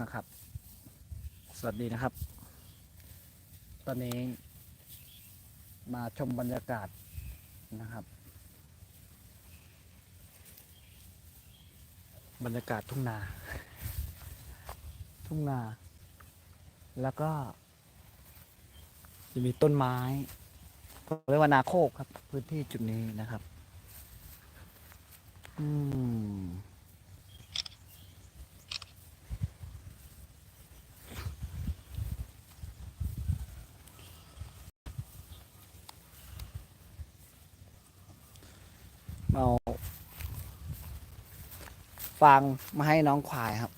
นะครับ สวัสดีนะครับ ตอนนี้มาชมบรรยากาศนะครับ บรรยากาศทุ่งนา ทุ่งนา แล้วก็ จะมีต้นไม้เรียกว่านาโคกครับ พื้นที่จุดนี้นะครับ อืม เอา ฟางมาให้น้องควายครับ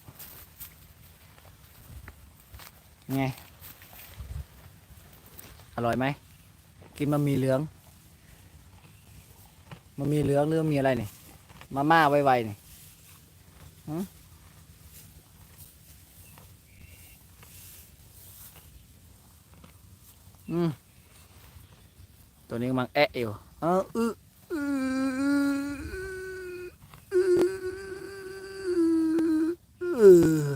ไง อร่อยไหม กินมามีเหลืองมามีเหลืองหรือมีอะไรนี่ มาม่าไวๆนี่หึอืม ตัวนี้กำลังแอะอยู่เอออึอึเออ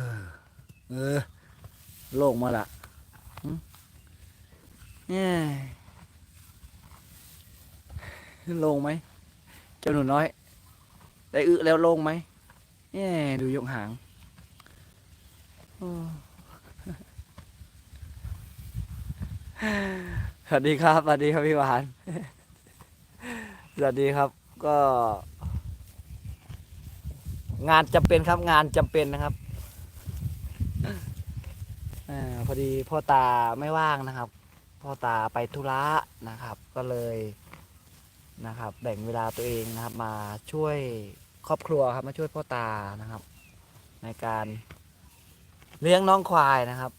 เออ โล่งมาละหึเอ้ยโล่งไหมเจ้าหนูน้อย ได้อึแล้วโล่งไหมเอ้ยดูยกหางสวัสดีครับสวัสดีครับพี่หวานสวัสดีครับก็ งานจำเป็นครับงานจำเป็นนะครับ อาพอดีพ่อตาไม่ว่างนะครับ พ่อตาไปธุระนะครับ ก็เลยนะครับ แบ่งเวลาตัวเองนะครับ มาช่วยครอบครัวครับมาช่วยพ่อตานะครับ ในการเลี้ยงน้องควายนะครับ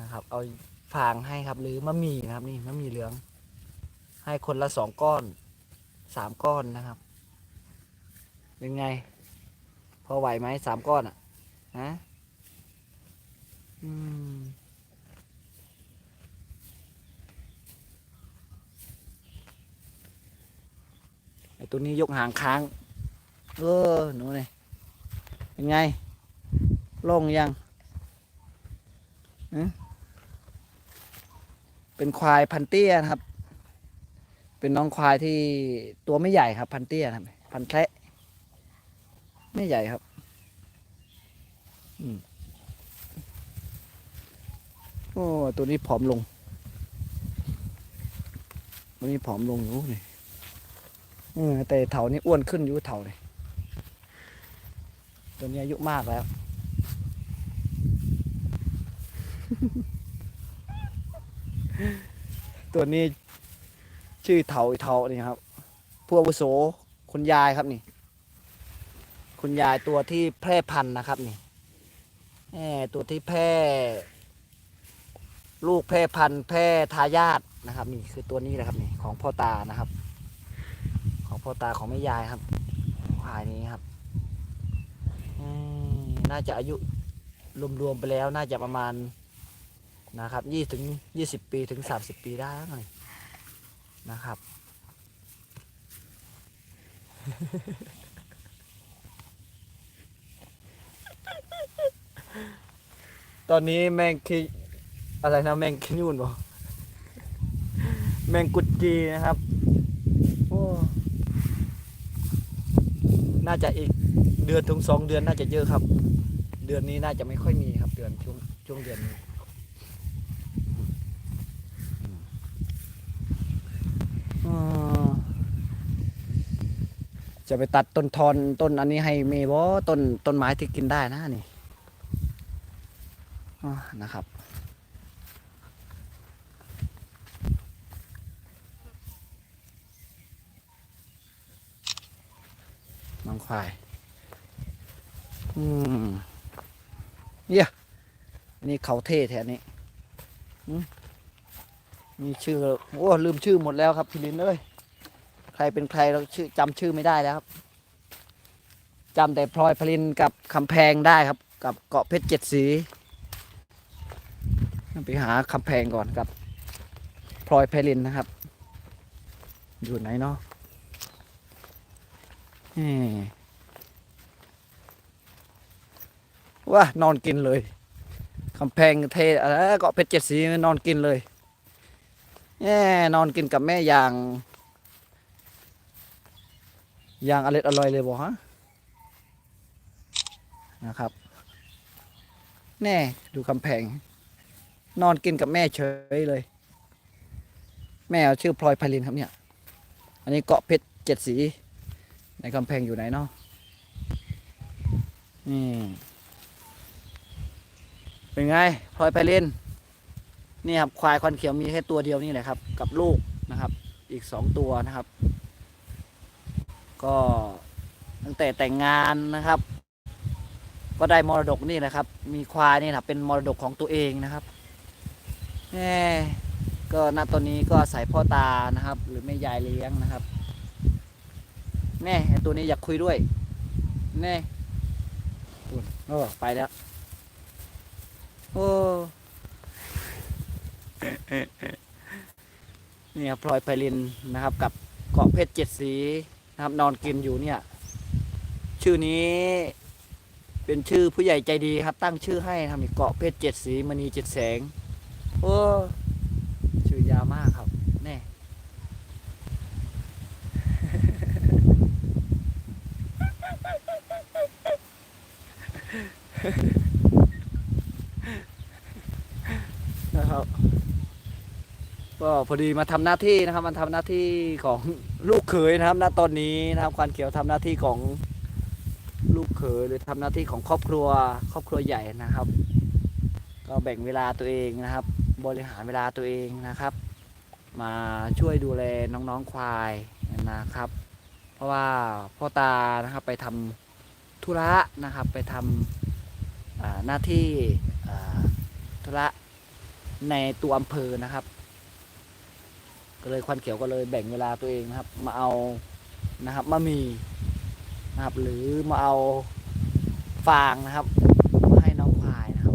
นะครับ เอาฟางให้ครับหรือมะหมี่นะครับนี่มะหมี่เหลือง ให้คนละสองก้อนสามก้อนนะครับเป็นไง พอไหวไหมสามก้อนอะฮะ อืมไอตัวนี้ยกหางค้าง เออหนูนี่เป็นไงโล่งยังเป็นควายพันเตี้ยครับ เป็นน้องควายที่ตัวไม่ใหญ่ครับ พันเตี้ยครับ พันแคระไม่ใหญ่ครับ อืม โอ้ตัวนี้ผอมลง ตัวนี้ผอมลงอยู่นี่เออแต่เถานี่อ้วนขึ้นอยู่เถาเลยตัวนี้อายุมากแล้ว ตัวนี้ชื่อเถาเถานี่ครับผู้อวุโสคุณยายครับนี่ คุณยายตัวที่แพร่พันธุ์นะครับนี่แหมตัวที่แพร่ ลูกแพร่พันธุ์แพร่ทายาทนะครับนี่คือตัวนี้แหละครับนี่ของพ่อตานะครับ ของพ่อตาของแม่ยายครับควายนี้ครับน่าจะอายุรวมๆไปแล้วน่าจะประมาณนะครับยี่ถึงยี่สิบปีถึงสามสิบปีได้ล้วหน่อยนะครับ ตอนนี้แมงคี อะไรนะแมงขยูนบอกแมงกุดจีนะครับโอ้น่าจะอีกเดือนถึงสองเดือนน่าจะเยอะครับ เดือนนี้น่าจะไม่ค่อยมีครับ เดือนช่วงช่วงเดือนนี้จะไปตัดต้นทอนต้นอันนี้ให้เมย์บ่ต้นต้นไม้ที่กินได้นะนี่นะครับ น้อง ควาย อืม เนี่ยนี่เขาเท่แถวนี้มีชื่อ โอ้ลืมชื่อหมดแล้วครับพี่ลินเอ้ย ใครเป็นใครเราชื่อจำชื่อไม่ได้แล้วครับจำแต่พลอยพลินกับคำแพงได้ครับ กับเกาะเพชรเจ็ดสีไปหาคำแพงก่อนกับพลอยพลินนะครับ อยู่ไหนเนาะแหม ว่านอนกินเลยกำแพงเทอะไรเกาะเพชรเจ็ดสีนอนกินเลยแน่นอนกินกับแม่อย่างอย่างอร่อยอร่อยเลยบอกฮะนะครับ แน่ดูกำแพง นอนกินกับแม่เฉยเลย แม่ชื่อพลอยไพลินครับเนี่ย อันนี้เกาะเพชรเจ็ดสี ในกำแพงอยู่ไหนเนาะนี่ เป็นไงพลอยไพลินนี่ครับควายควันเขียวมีแค่ตัวเดียวนี่แหละครับ กับลูกนะครับ อีกสองตัวนะครับ ก็ตั้งแต่แต่งงานนะครับ ก็ได้มรดกนี่แหละครับ มีควายนี่นะเป็นมรดกของตัวเองนะครับแหมก็ณตอนนี้ก็อาศัยพ่อตานะครับ หรือแม่ยายเลี้ยงนะครับแน่ตัวนี้อยากคุยด้วยแน่ปุ่นโอ้ไปแล้ว โอ้เนี่ยพลอยไพลินนะครับ กับเกาะเพชรเจ็ดสีนะครับ นอนกินอยู่เนี่ย ชื่อนี้ เป็นชื่อผู้ใหญ่ใจดีครับ ตั้งชื่อให้ทำอีกเกาะเพชรเจ็ดสีมณีเจ็ดแสง โอ้ชื่อยาวมากครับแน่นะครับ ก็พอดีมาทำหน้าที่นะครับมาทำหน้าที่ของลูกเขยนะครับ ณตอนนี้นะครับควันเขียวทำหน้าที่ของลูกเขยหรือทำหน้าที่ของครอบครัว ครอบครัวใหญ่นะครับ ก็แบ่งเวลาตัวเองนะครับ บริหารเวลาตัวเองนะครับ มาช่วยดูแลน้องๆควายนะครับ เพราะว่าพ่อตานะครับไปทำธุระนะครับ ไปทำอ่าหน้าที่ธุระในตัวอำเภอนะครับ ก็เลยควันเขียวก็เลยแบ่งเวลาตัวเองนะครับ มาเอานะครับมามีนะครับ หรือมาเอาฟางนะครับมาให้น้องควายนะครับ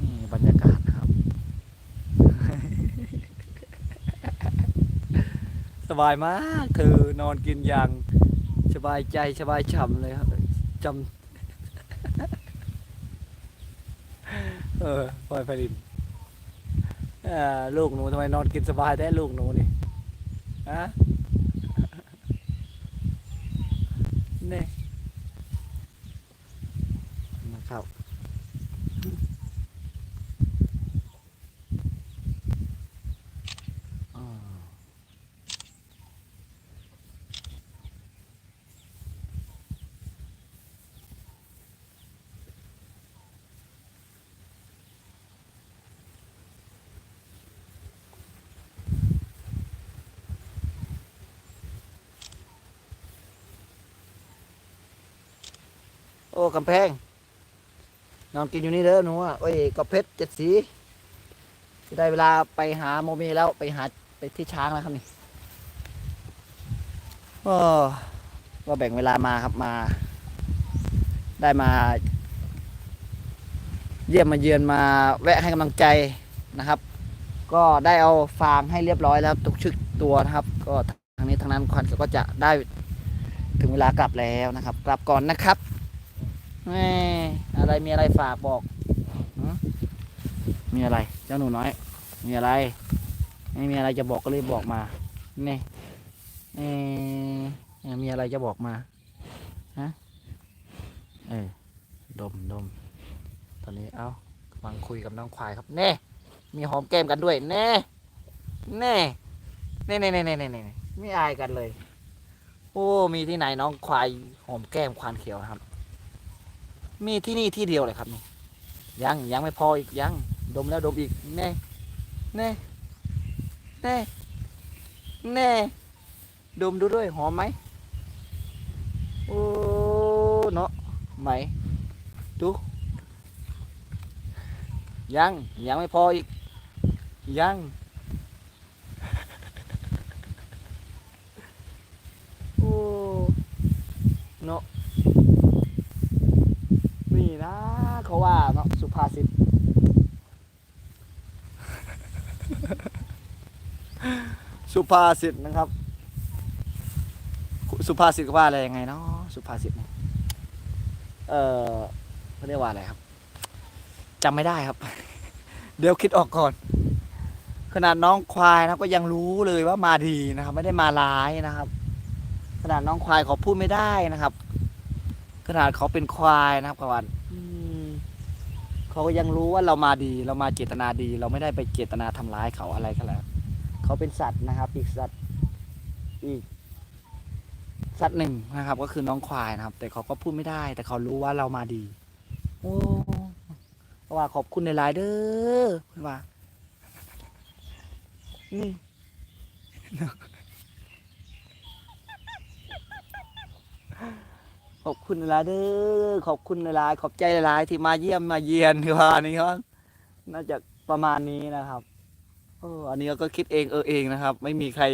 นี่บรรยากาศนะครับ สบายมากเธอนอนกินอย่างสบายใจสบายฉ่ำเลยครับจำเออพลอยไฟลิน ลูกหนูทำไมนอนกินสบายได้ลูกหนูนี่ฮะนี่นะครับอ่า โอ้กำแพง นอนกินอยู่นี่เด้อหนูอะโอ้ยกระเพชรเจ็ดสีได้เวลาไปหาโมเมแล้วไปหาไปที่ช้างแล้วครับนี่ก็ก็แบ่งเวลามาครับมา ได้มา เยี่ยมมาเยือนมาแวะให้กำลังใจนะครับ ก็ได้เอาฟางให้เรียบร้อยแล้วทุกชึกตัวนะครับ ก็ทางนี้ทางนั้นควันก็จะได้ถึงเวลากลับแล้วนะครับ กลับก่อนนะครับ อะไรมีอะไรฝากบอกมีอะไร เจ้าหนูน้อย มีอะไร ไม่มีอะไรจะบอกก็เลยบอกมานี่เอ๊ะมีอะไรจะบอกมาฮะเออดมดมตอนนี้เอากำลังคุยกับน้องควายครับ แน่ มีหอมแก้มกันด้วย แน่ แน่แน่แน่แน่แน่แน่แน่ไม่อายกันเลย โอ้ มีที่ไหนน้องควายหอมแก้มควานเขียวครับ มีที่นี่ที่เดียวเลยครับนี่ยังยังไม่พออีกยังดมแล้วดมอีกแน่แน่แน่แน่ดมดูด้วยหอมไหมโอ้เนาะไหมดูยังยังไม่พออีกยังโอ้เนาะ นะ เขาว่าเนาะสุภาษิตสุภาษิตนะครับ สุภาษิตว่าอะไรยังไงเนาะสุภาษิตเนี่ยเออเขาเรียกว่าอะไรครับจำไม่ได้ครับ เดี๋ยวคิดออกก่อน ขนาดน้องควายนะก็ยังรู้เลยว่ามาดีนะครับ ไม่ได้มาร้ายนะครับ ขนาดน้องควายเขาพูดไม่ได้นะครับ ขนาดเขาเป็นควายนะครับกวันอืมเขาก็ยังรู้ว่าเรามาดี เรามาเจตนาดี เราไม่ได้ไปเจตนาทำร้ายเขาอะไรก็แล้วเขาเป็นสัตว์นะครับ อีกสัตว์อีก สัตว์หนึ่งนะครับ ก็คือน้องควายนะครับ แต่เขาก็พูดไม่ได้ แต่เขารู้ว่าเรามาดี โอ้เพราะว่าขอบคุณในไลน์เด้อเพื่อนว่า อืม ขอบคุณหลายเด้อขอบคุณหลายขอบใจหลายที่มาเยี่ยมมาเยียนคือว่าอันนี้ครับน่าจะประมาณนี้นะครับเอออันนี้ก็คิดเองเออเองนะครับ ไม่มีใคร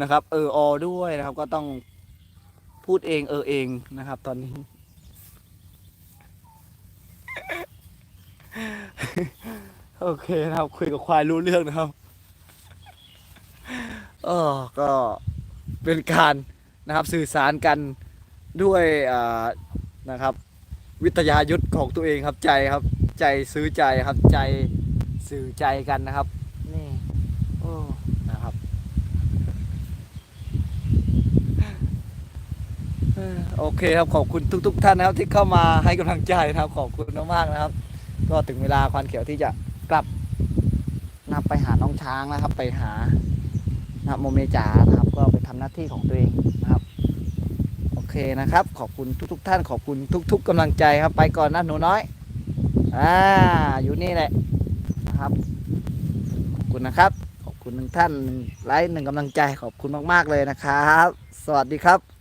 นะครับเออออด้วยนะครับ ก็ต้องพูดเองเออเองนะครับ ตอนนี้ โอเคนะครับ คุยกับควายรู้เรื่องนะครับเออก็เป็นการนะครับสื่อสารกัน ด้วยนะครับวิทยายุทธของตัวเองครับใจครับใจซื้อใจครับใจสื่อใจกันนะครับ นี่โอ้นะครับโอเคครับขอบคุณทุก ๆ ท่านนะครับที่เข้ามาให้กำลังใจนะครับ ขอบคุณมากๆนะครับ ก็ถึงเวลาควานเขียวที่จะกลับนะครับไปหาน้องช้างนะครับ ไปหานะครับโมเมจ๋านะครับ ก็ไปทำหน้าที่ของตัวเองนะครับ เคนะครับ ขอบคุณทุกๆทท่านขอบคุณทุก ๆกำลังใจครับ ไปก่อนนะหนูน้อย อ่า อยู่นี่แหละนะครับ ขอบคุณนะครับ ขอบคุณหนึ่งท่านหนึ่งไลค์หนึ่งกำลังใจขอบคุณมาก ๆ เลยนะครับ สวัสดีครับ